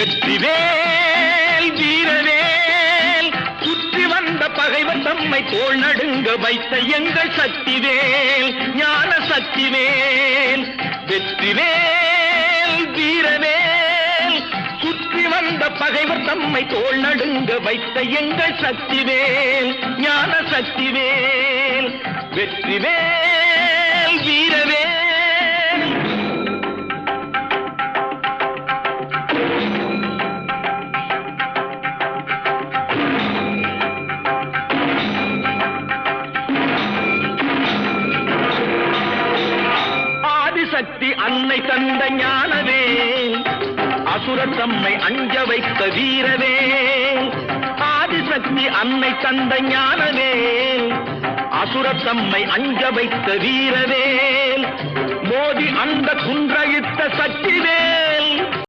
வெற்றிவேல் வீரவேல். சுற்றி வந்த பகைவர் தம்மை தோள் நடுங்க வைத்த எங்கள் சக்திவேல் ஞான சக்திவேல். வெற்றிவேல் வீரவேல். சுற்றி வந்த பகைவர் தம்மை தோள் நடுங்க வைத்த எங்கள் சக்திவேல் ஞான சக்திவேல். வெற்றிவேல் வீரவேல். சக்தி அன்னை தந்த ஞானவே. அசுரத்தம்மை அஞ்ச வைத்த வீரவே. ஆதிசக்தி அன்னை தந்த ஞானவே. அசுரர் தம்மை அஞ்ச வைத்த வீரவே.